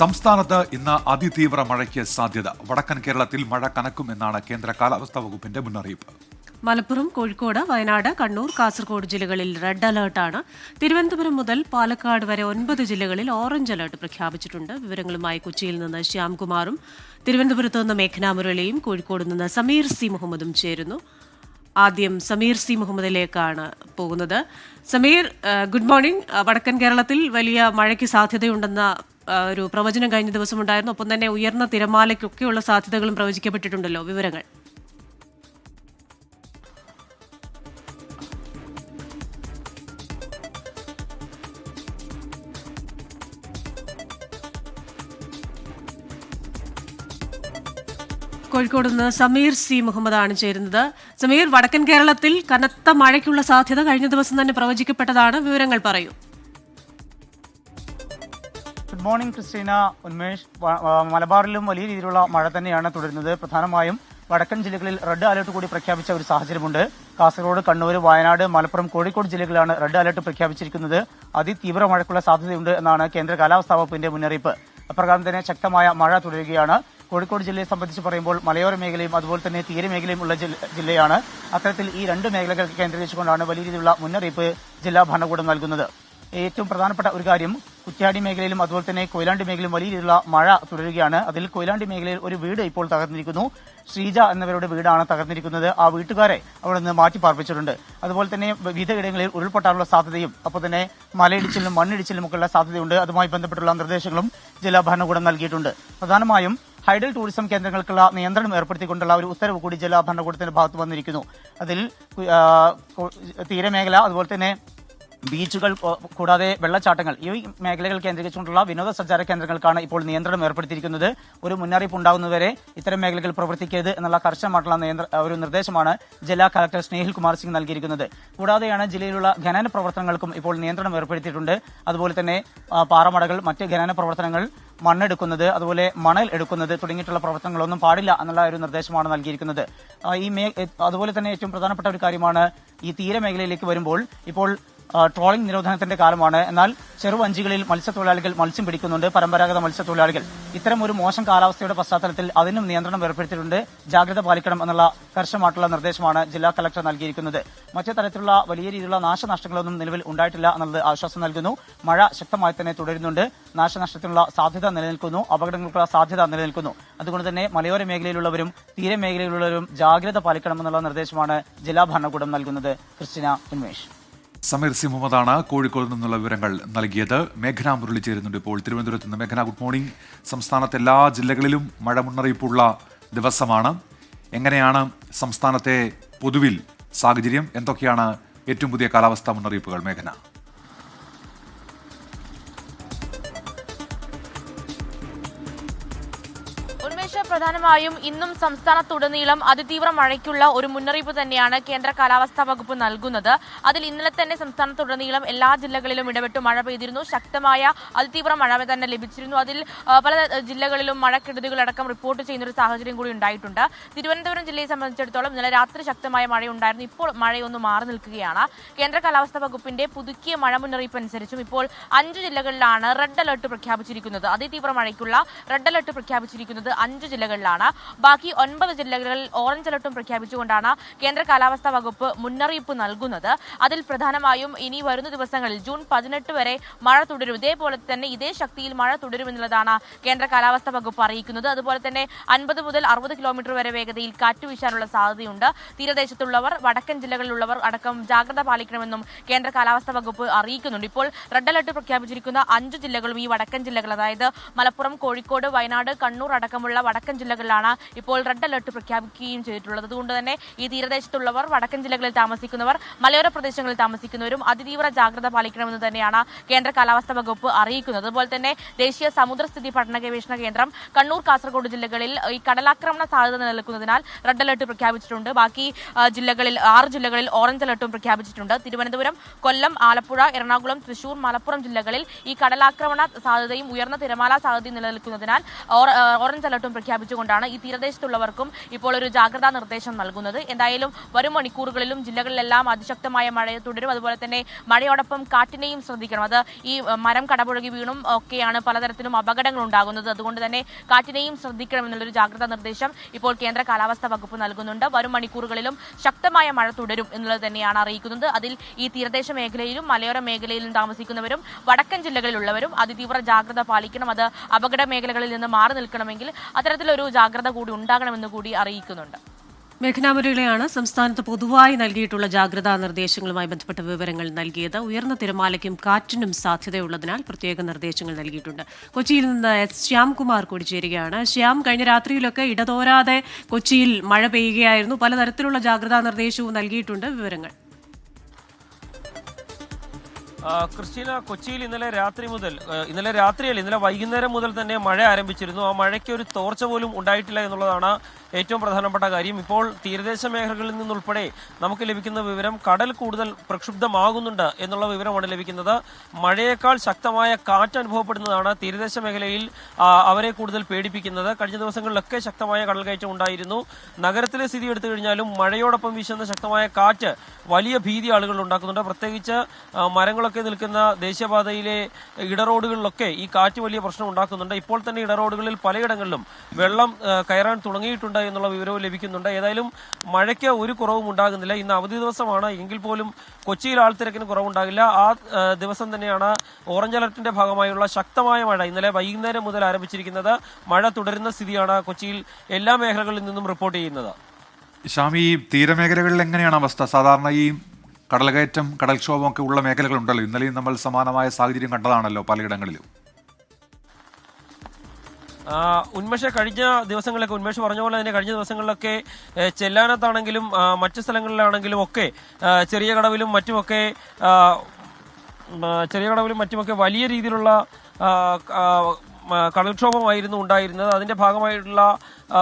സംസ്ഥാനത്ത് ഇന്ന് അതിതീവ്ര മഴയ്ക്ക് സാധ്യത. വടക്കൻ കേരളത്തിൽ മഴ കനക്കുമെന്നാണ് കേന്ദ്ര കാലാവസ്ഥാ വകുപ്പിന്റെ മുന്നറിയിപ്പ്. മലപ്പുറം കോഴിക്കോട് വയനാട് കണ്ണൂർ കാസർഗോഡ് ജില്ലകളിൽ റെഡ് അലേർട്ടാണ് തിരുവനന്തപുരം മുതൽ പാലക്കാട് വരെ ഒൻപത് ജില്ലകളിൽ ഓറഞ്ച് അലേർട്ട് പ്രഖ്യാപിച്ചിട്ടുണ്ട്. വിവരങ്ങളുമായി കൊച്ചിയിൽ നിന്ന് ശ്യാംകുമാറും തിരുവനന്തപുരത്ത് നിന്ന് മേഘന മുരളിയും കോഴിക്കോട് നിന്ന് സമീർ സി മുഹമ്മദും ചേരുന്നു. ആദ്യം സമീർ സി മുഹമ്മദിലേക്കാണ് പോകുന്നത്. Sameer good morning. വടക്കൻ കേരളത്തിൽ വലിയ മഴയ്ക്ക് സാധ്യതയുണ്ടെന്ന ഒരു പ്രവചനം കഴിഞ്ഞ ദിവസം ഉണ്ടായിരുന്നു ഒപ്പം തന്നെ ഉയർന്ന തിരമാലയ്ക്കൊക്കെയുള്ള സാധ്യതകളും പ്രവചിക്കപ്പെട്ടിട്ടുണ്ടല്ലോ. വിവരങ്ങൾ. കോഴിക്കോട് നിന്ന് സമീർ സി മുഹമ്മദാണ് ചേരുന്നത്. സമീർ വടക്കൻ കേരളത്തിൽ കനത്ത മഴയ്ക്കുള്ള സാധ്യത കഴിഞ്ഞ ദിവസം തന്നെ പ്രവചിക്കപ്പെട്ടതാണ്. വിവരങ്ങൾ പറയൂ. ഗുഡ് മോർണിംഗ് ക്രിസ്റ്റീന ഉന്മേഷ് മലബാറിലും വലിയ രീതിയിലുള്ള മഴ തന്നെയാണ് തുടരുന്നത്. പ്രധാനമായും വടക്കൻ ജില്ലകളിൽ റെഡ് അലർട്ട് കൂടി പ്രഖ്യാപിച്ച ഒരു സാഹചര്യമുണ്ട്. കാസർഗോഡ് കണ്ണൂർ വയനാട് മലപ്പുറം കോഴിക്കോട് ജില്ലകളിലാണ് റെഡ് അലർട്ട് പ്രഖ്യാപിച്ചിരിക്കുന്നത്. അതിതീവ്ര മഴയ്ക്കുള്ള സാധ്യതയുണ്ട് എന്നാണ് കേന്ദ്ര കാലാവസ്ഥാ വകുപ്പിന്റെ മുന്നറിയിപ്പ്. അപ്രകാരം തന്നെ ശക്തമായ മഴ തുടരുകയാണ്. കോഴിക്കോട് ജില്ലയെ സംബന്ധിച്ച് പറയുമ്പോൾ മലയോര മേഖലയും അതുപോലെ തന്നെ തീരമേഖലയും ഉള്ള ജില്ലയാണ്. അത്തരത്തിൽ ഈ രണ്ട് മേഖലകൾ കേന്ദ്രീകരിച്ചുകൊണ്ടാണ് വലിയ രീതിയിലുള്ള മുന്നറിയിപ്പ് ജില്ലാ ഭരണകൂടം നൽകുന്നത്. ഏറ്റവും പ്രധാനപ്പെട്ട ഒരു കാര്യം കുറ്റ്യാടി മേഖലയിലും അതുപോലെ തന്നെ കൊയിലാണ്ടി മേഖലയിലും വലിയ രീതിയിലുള്ള മഴ തുടരുകയാണ്. അതിൽ കൊയിലാണ്ടി മേഖലയിൽ ഒരു വീട് ഇപ്പോൾ തകർന്നിരിക്കുന്നു. ശ്രീജ എന്നവരുടെ വീടാണ് തകർന്നിരിക്കുന്നത്. ആ വീട്ടുകാരെ അവിടെ നിന്ന് മാറ്റി പാർപ്പിച്ചിട്ടുണ്ട്. അതുപോലെ തന്നെ വിവിധ ഇടങ്ങളിൽ ഉരുൾപൊട്ടാനുള്ള സാധ്യതയും അപ്പോൾ തന്നെ മലയിടിച്ചിലും മണ്ണിടിച്ചിലും ഉള്ള സാധ്യതയുണ്ട്. അതുമായി ബന്ധപ്പെട്ടുള്ള നിർദ്ദേശങ്ങളും ജില്ലാ ഭരണകൂടം നൽകിയിട്ടുണ്ട്. പ്രധാനമായും ഹൈഡൽ ടൂറിസം കേന്ദ്രങ്ങൾക്കുള്ള നിയന്ത്രണം ഏർപ്പെടുത്തിക്കൊണ്ടുള്ള ഒരു ഉത്തരവ് കൂടി ജില്ലാ ഭരണകൂടത്തിന്റെ ഭാഗത്ത് വന്നിരിക്കുന്നു. അതിൽ തീരമേഖല അതുപോലെ തന്നെ ബീച്ചുകൾ കൂടാതെ വെള്ളച്ചാട്ടങ്ങൾ ഈ മേഖലകൾ കേന്ദ്രീകരിച്ചുകൊണ്ടുള്ള വിനോദസഞ്ചാര കേന്ദ്രങ്ങൾക്കാണ് ഇപ്പോൾ നിയന്ത്രണം ഏർപ്പെടുത്തിയിരിക്കുന്നത്. ഒരു മുന്നറിയിപ്പ് ഉണ്ടാകുന്നതുവരെ ഇത്തരം മേഖലകൾ പ്രവർത്തിക്കരുത് എന്നുള്ള കർശനമായിട്ടുള്ള ഒരു നിർദ്ദേശമാണ് ജില്ലാ കളക്ടർ സ്നേഹിൽ കുമാർ സിംഗ് നൽകിയിരിക്കുന്നത്. കൂടാതെയാണ് ജില്ലയിലുള്ള ഖനന പ്രവർത്തനങ്ങൾക്കും ഇപ്പോൾ നിയന്ത്രണം ഏർപ്പെടുത്തിയിട്ടുണ്ട്. അതുപോലെ തന്നെ പാറമടകൾ മറ്റ് ഖനന പ്രവർത്തനങ്ങൾ മണ്ണെടുക്കുന്നത് അതുപോലെ മണൽ എടുക്കുന്നത് തുടങ്ങിയിട്ടുള്ള പ്രവർത്തനങ്ങളൊന്നും പാടില്ല എന്നുള്ള ഒരു നിർദ്ദേശമാണ് നൽകിയിരിക്കുന്നത്. ഈ അതുപോലെ തന്നെ ഏറ്റവും പ്രധാനപ്പെട്ട ഒരു കാര്യമാണ് ഈ തീരമേഖലയിലേക്ക് വരുമ്പോൾ ഇപ്പോൾ ട്രോളിംഗ് നിരോധനത്തിന്റെ കാലമാണ്. എന്നാൽ ചെറുവഞ്ചികളിൽ മത്സ്യത്തൊഴിലാളികൾ മത്സ്യം പിടിക്കുന്നുണ്ട്. പരമ്പരാഗത മത്സ്യത്തൊഴിലാളികൾ. ഇത്തരം ഒരു മോശം കാലാവസ്ഥയുടെ പശ്ചാത്തലത്തിൽ അതിനും നിയന്ത്രണം ഏർപ്പെടുത്തിയിട്ടുണ്ട്. ജാഗ്രത പാലിക്കണം എന്നുള്ള കർശനമായിട്ടുള്ള നിർദ്ദേശമാണ് ജില്ലാ കലക്ടർ നൽകിയിരിക്കുന്നത്. മറ്റു തരത്തിലുള്ള വലിയ രീതിയിലുള്ള നാശനഷ്ടങ്ങളൊന്നും നിലവിൽ ഉണ്ടായിട്ടില്ല എന്നുള്ളത് ആശ്വാസം നൽകുന്നു. മഴ ശക്തമായി തന്നെ തുടരുന്നുണ്ട്. നാശനഷ്ടത്തിനുള്ള സാധ്യത നിലനിൽക്കുന്നു. അപകടങ്ങൾക്കുള്ള സാധ്യത നിലനിൽക്കുന്നു. അതുകൊണ്ട് തന്നെ മലയോര മേഖലയിലുള്ളവരും തീരമേഖലയിലുള്ളവരും ജാഗ്രത പാലിക്കണമെന്നുള്ള നിർദ്ദേശമാണ് ജില്ലാ ഭരണകൂടം നൽകുന്നത്. ക്രിസ്റ്റിന ഉന്മേഷ്. സമീർ സി മുഹമ്മദാണ് കോഴിക്കോട് നിന്നുള്ള വിവരങ്ങൾ നൽകിയത്. മേഘന മുരളി ചേരുന്നുണ്ട് ഇപ്പോൾ. തിരുവനന്തപുരത്ത് നിന്ന് മേഘന ഗുഡ് മോർണിംഗ് സംസ്ഥാനത്തെ എല്ലാ ജില്ലകളിലും മഴ മുന്നറിയിപ്പുള്ള ദിവസമാണ്. എങ്ങനെയാണ് സംസ്ഥാനത്തെ പൊതുവിൽ സാഹചര്യം? എന്തൊക്കെയാണ് ഏറ്റവും പുതിയ കാലാവസ്ഥാ മുന്നറിയിപ്പുകൾ മേഘന? ഉന്മേഷ പ്രധാനമായും ഇന്നും സംസ്ഥാനത്തുടനീളം അതിതീവ്ര മഴയ്ക്കുള്ള ഒരു മുന്നറിയിപ്പ് തന്നെയാണ് കേന്ദ്ര കാലാവസ്ഥാ വകുപ്പ് നൽകുന്നത്. അതിൽ ഇന്നലെ തന്നെ സംസ്ഥാനത്തുടനീളം എല്ലാ ജില്ലകളിലും ഇടപെട്ട് മഴ പെയ്തിരുന്നു. ശക്തമായ അതിതീവ്ര മഴ തന്നെ ലഭിച്ചിരുന്നു. അതിൽ പല ജില്ലകളിലും മഴക്കെടുതികളടക്കം റിപ്പോർട്ട് ചെയ്യുന്ന ഒരു സാഹചര്യം കൂടി ഉണ്ടായിട്ടുണ്ട്. തിരുവനന്തപുരം ജില്ലയെ സംബന്ധിച്ചിടത്തോളം ഇന്നലെ രാത്രി ശക്തമായ മഴയുണ്ടായിരുന്നു. ഇപ്പോൾ മഴയൊന്ന് മാറി നിൽക്കുകയാണ്. കേന്ദ്ര കാലാവസ്ഥാ വകുപ്പിന്റെ പുതുക്കിയ മഴ മുന്നറിയിപ്പ് അനുസരിച്ചും ഇപ്പോൾ അഞ്ച് ജില്ലകളിലാണ് റെഡ് അലർട്ട് പ്രഖ്യാപിച്ചിരിക്കുന്നത്. അതിതീവ്ര മഴയ്ക്കുള്ള റെഡ് അലർട്ട് പ്രഖ്യാപിച്ചിരിക്കുന്നത് അഞ്ച് ജില്ലകളിലാണ്. ബാക്കി ഒൻപത് ജില്ലകളിൽ ഓറഞ്ച് അലർട്ടും പ്രഖ്യാപിച്ചുകൊണ്ടാണ് കേന്ദ്ര കാലാവസ്ഥാ വകുപ്പ് മുന്നറിയിപ്പ് നൽകുന്നത്. അതിൽ പ്രധാനമായും ഇനി വരുന്ന ദിവസങ്ങളിൽ ജൂൺ പതിനെട്ട് വരെ മഴ തുടരും. ഇതേപോലെ തന്നെ ഇതേ ശക്തിയിൽ മഴ തുടരുമെന്നുള്ളതാണ് കേന്ദ്ര കാലാവസ്ഥാ വകുപ്പ് അറിയിക്കുന്നത്. അതുപോലെ തന്നെ അൻപത് മുതൽ അറുപത് കിലോമീറ്റർ വരെ വേഗതയിൽ കാറ്റ് വീശാനുള്ള സാധ്യതയുണ്ട്. തീരദേശത്തുള്ളവർ വടക്കൻ ജില്ലകളിലുള്ളവർ അടക്കം ജാഗ്രത പാലിക്കണമെന്നും കേന്ദ്ര കാലാവസ്ഥാ വകുപ്പ് അറിയിക്കുന്നുണ്ട്. ഇപ്പോൾ റെഡ് അലർട്ട് പ്രഖ്യാപിച്ചിരിക്കുന്ന അഞ്ച് ജില്ലകളും ഈ വടക്കൻ ജില്ലകൾ. അതായത് മലപ്പുറം കോഴിക്കോട് വയനാട് കണ്ണൂർ അടക്കമുള്ള വടക്കൻ ജില്ലകളിലാണ് ഇപ്പോൾ റെഡ് അലർട്ട് പ്രഖ്യാപിക്കുകയും ചെയ്തിട്ടുള്ളത്. അതുകൊണ്ട് തന്നെ ഈ തീരദേശത്തുള്ളവർ വടക്കൻ ജില്ലകളിൽ താമസിക്കുന്നവർ മലയോര പ്രദേശങ്ങളിൽ താമസിക്കുന്നവരും അതിതീവ്ര ജാഗ്രത പാലിക്കണമെന്ന് തന്നെയാണ് കേന്ദ്ര കാലാവസ്ഥാ വകുപ്പ് അറിയിക്കുന്നത്. അതുപോലെ തന്നെ ദേശീയ സമുദ്രസ്ഥിതി പഠന ഗവേഷണ കേന്ദ്രം കണ്ണൂർ കാസർഗോഡ് ജില്ലകളിൽ ഈ കടലാക്രമണ സാധ്യത നിലനിൽക്കുന്നതിനാൽ റെഡ് അലർട്ട് പ്രഖ്യാപിച്ചിട്ടുണ്ട്. ബാക്കി ജില്ലകളിൽ ആറ് ജില്ലകളിൽ ഓറഞ്ച് അലർട്ടും പ്രഖ്യാപിച്ചിട്ടുണ്ട്. തിരുവനന്തപുരം കൊല്ലം ആലപ്പുഴ എറണാകുളം തൃശൂർ മലപ്പുറം ജില്ലകളിൽ ഈ കടലാക്രമണ സാധ്യതയും ഉയർന്ന തിരമാല സാധ്യതയും നിലനിൽക്കുന്നതിനാൽ ഓറഞ്ച് അലർട്ടും അലർട്ടും പ്രഖ്യാപിച്ചുകൊണ്ടാണ് ഈ തീരദേശത്തുള്ളവർക്കും ഇപ്പോൾ ഒരു ജാഗ്രതാ നിർദ്ദേശം നൽകുന്നത്. എന്തായാലും വരും മണിക്കൂറുകളിലും ജില്ലകളിലെല്ലാം അതിശക്തമായ മഴ തുടരും. അതുപോലെ തന്നെ മഴയോടൊപ്പം കാറ്റിനെയും ശ്രദ്ധിക്കണം. അത് ഈ മരം കടപുഴകി വീണും ഒക്കെയാണ് പലതരത്തിലും അപകടങ്ങൾ ഉണ്ടാകുന്നത്. അതുകൊണ്ട് തന്നെ കാറ്റിനെയും ശ്രദ്ധിക്കണം എന്നുള്ളൊരു ജാഗ്രതാ നിർദ്ദേശം ഇപ്പോൾ കേന്ദ്ര കാലാവസ്ഥാ വകുപ്പ് നൽകുന്നുണ്ട്. വരും മണിക്കൂറുകളിലും ശക്തമായ മഴ തുടരും എന്നുള്ളത് തന്നെയാണ് അറിയിക്കുന്നത്. അതിൽ ഈ തീരദേശ മേഖലയിലും മലയോര മേഖലയിലും താമസിക്കുന്നവരും വടക്കൻ ജില്ലകളിലുള്ളവരും അതിതീവ്ര ജാഗ്രത പാലിക്കണം. അത് അപകട മേഖലകളിൽ നിന്ന് മാറി നിൽക്കണമെങ്കിൽ അത്തരത്തിലൊരു ജാഗ്രത കൂടി ഉണ്ടാകണമെന്ന് കൂടി അറിയിക്കുന്നുണ്ട്. മേഘനാമുരളിയാണ് സംസ്ഥാനത്ത് പൊതുവായി നൽകിയിട്ടുള്ള ജാഗ്രതാ നിർദ്ദേശങ്ങളുമായി ബന്ധപ്പെട്ട വിവരങ്ങൾ നൽകിയത്. ഉയർന്ന തിരമാലയ്ക്കും കാറ്റിനും സാധ്യതയുള്ളതിനാൽ പ്രത്യേക നിർദ്ദേശങ്ങൾ നൽകിയിട്ടുണ്ട്. കൊച്ചിയിൽ നിന്ന് എസ് ശ്യാംകുമാർ കൂടി ചേരുകയാണ്. ശ്യാം കഴിഞ്ഞ രാത്രിയിലൊക്കെ ഇടതോരാതെ കൊച്ചിയിൽ മഴ പെയ്യുകയായിരുന്നു. പലതരത്തിലുള്ള ജാഗ്രതാ നിർദ്ദേശവും നൽകിയിട്ടുണ്ട്. വിവരങ്ങൾ ക്രിസ്റ്റീന കൊച്ചിയിൽ ഇന്നലെ രാത്രി മുതൽ ഇന്നലെ രാത്രിയല്ല ഇന്നലെ വൈകുന്നേരം മുതൽ തന്നെ മഴ ആരംഭിച്ചിരുന്നു. ആ മഴയ്ക്ക് ഒരു തോർച്ച പോലും ഉണ്ടായിട്ടില്ല എന്നുള്ളതാണ് ഏറ്റവും പ്രധാനപ്പെട്ട കാര്യം. ഇപ്പോൾ തീരദേശ മേഖലകളിൽ നിന്നുൾപ്പെടെ നമുക്ക് ലഭിക്കുന്ന വിവരം കടൽ കൂടുതൽ പ്രക്ഷുബ്ധമാകുന്നുണ്ട് എന്നുള്ള വിവരമാണ് ലഭിക്കുന്നത്. മഴയേക്കാൾ ശക്തമായ കാറ്റ് അനുഭവപ്പെടുന്നതാണ് തീരദേശ മേഖലയിൽ അവരെ കൂടുതൽ പേടിപ്പിക്കുന്നത്. കഴിഞ്ഞ ദിവസങ്ങളിലൊക്കെ ശക്തമായ കടൽ കയറ്റം ഉണ്ടായിരുന്നു. നഗരത്തിലെ സ്ഥിതി എടുത്തു കഴിഞ്ഞാലും മഴയോടൊപ്പം വീശുന്ന ശക്തമായ കാറ്റ് വലിയ ഭീതി ആളുകൾ ഉണ്ടാക്കുന്നുണ്ട്. പ്രത്യേകിച്ച് ആ, മരങ്ങളൊക്കെ നിൽക്കുന്ന ദേശീയപാതയിലെ ഇടറോഡുകളിലൊക്കെ ഈ കാറ്റ് വലിയ പ്രശ്നം ഉണ്ടാക്കുന്നുണ്ട്. ഇപ്പോൾ തന്നെ ഇടറോഡുകളിൽ പലയിടങ്ങളിലും വെള്ളം കയറാൻ തുടങ്ങിയിട്ടുണ്ട് എന്നുള്ള വിവരവും ലഭിക്കുന്നുണ്ട്. ഏതായാലും മഴയ്ക്ക് ഒരു കുറവും ഉണ്ടാകുന്നില്ല. ഇന്ന് അവധി ദിവസമാണ്. എങ്കിൽ പോലും കൊച്ചിയിൽ ആൾത്തിരക്കിന് കുറവുണ്ടാകില്ല. ആ ദിവസം തന്നെയാണ് ഓറഞ്ച് അലർട്ടിന്റെ ഭാഗമായുള്ള ശക്തമായ മഴ ഇന്നലെ വൈകുന്നേരം മുതൽ ആരംഭിച്ചിരിക്കുന്നത്. മഴ തുടരുന്ന സ്ഥിതിയാണ് കൊച്ചിയിൽ എല്ലാ മേഖലകളിൽ നിന്നും റിപ്പോർട്ട് ചെയ്യുന്നത്. ഷാമി തീരമേഖലകളിൽ എങ്ങനെയാണ് അവസ്ഥ? സാധാരണ ഈ കടൽകയറ്റം കടൽക്ഷോഭം ഒക്കെ ഉള്ള മേഖലകളുണ്ടല്ലോ. ഇന്നലെയും നമ്മൾ സമാനമായ സാഹചര്യം കണ്ടതാണല്ലോ പലയിടങ്ങളിലും. ഉന്മേഷ കഴിഞ്ഞ ദിവസങ്ങളിലൊക്കെ ഉന്മേഷ പറഞ്ഞ പോലെ തന്നെ കഴിഞ്ഞ ദിവസങ്ങളിലൊക്കെ ചെല്ലാനത്താണെങ്കിലും മറ്റു സ്ഥലങ്ങളിലാണെങ്കിലും ഒക്കെ ചെറിയ കടവിലും മറ്റുമൊക്കെ ചെറിയ കടവിലും മറ്റുമൊക്കെ വലിയ രീതിയിലുള്ള കടൽക്ഷോഭമായിരുന്നു ഉണ്ടായിരുന്നത്. അതിന്റെ ഭാഗമായിട്ടുള്ള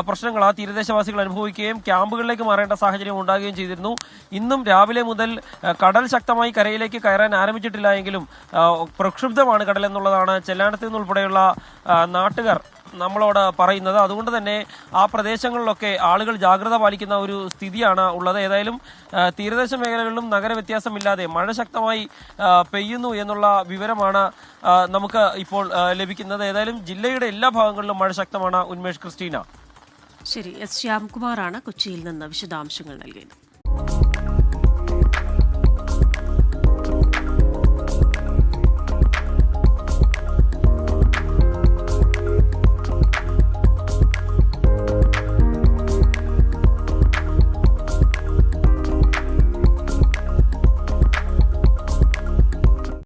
പ്രശ്നങ്ങൾ ആ തീരദേശവാസികൾ അനുഭവിക്കുകയും ക്യാമ്പുകളിലേക്ക് മാറേണ്ട സാഹചര്യം ഉണ്ടാകുകയും ചെയ്തിരുന്നു. ഇന്നും രാവിലെ മുതൽ കടൽ ശക്തമായി കരയിലേക്ക് കയറാൻ ആരംഭിച്ചിട്ടില്ല എങ്കിലും പ്രക്ഷുബ്ധമാണ് കടൽ എന്നുള്ളതാണ്. ചെല്ലാനത്ത് നിന്നുൾപ്പെടെയുള്ള നാട്ടുകാർ നമ്മളോട് പറയുന്നത്. അതുകൊണ്ട് തന്നെ ആ പ്രദേശങ്ങളിലൊക്കെ ആളുകൾ ജാഗ്രത പാലിക്കുന്ന ഒരു സ്ഥിതിയാണ് ഉള്ളത്. ഏതായാലും തീരദേശ മേഖലകളിലും നഗര വ്യത്യാസമില്ലാതെ മഴ ശക്തമായി പെയ്യുന്നു എന്നുള്ള വിവരമാണ് നമുക്ക് ഇപ്പോൾ ലഭിക്കുന്നത്. ഏതായാലും ജില്ലയുടെ എല്ലാ ഭാഗങ്ങളിലും മഴ ശക്തമാണ്. ഉന്മേഷ് ക്രിസ്റ്റീന. ശരി. എസ് ശ്യാംകുമാറാണ് കൊച്ചിയിൽ നിന്ന് വിശദാംശങ്ങൾ നൽകിയത്.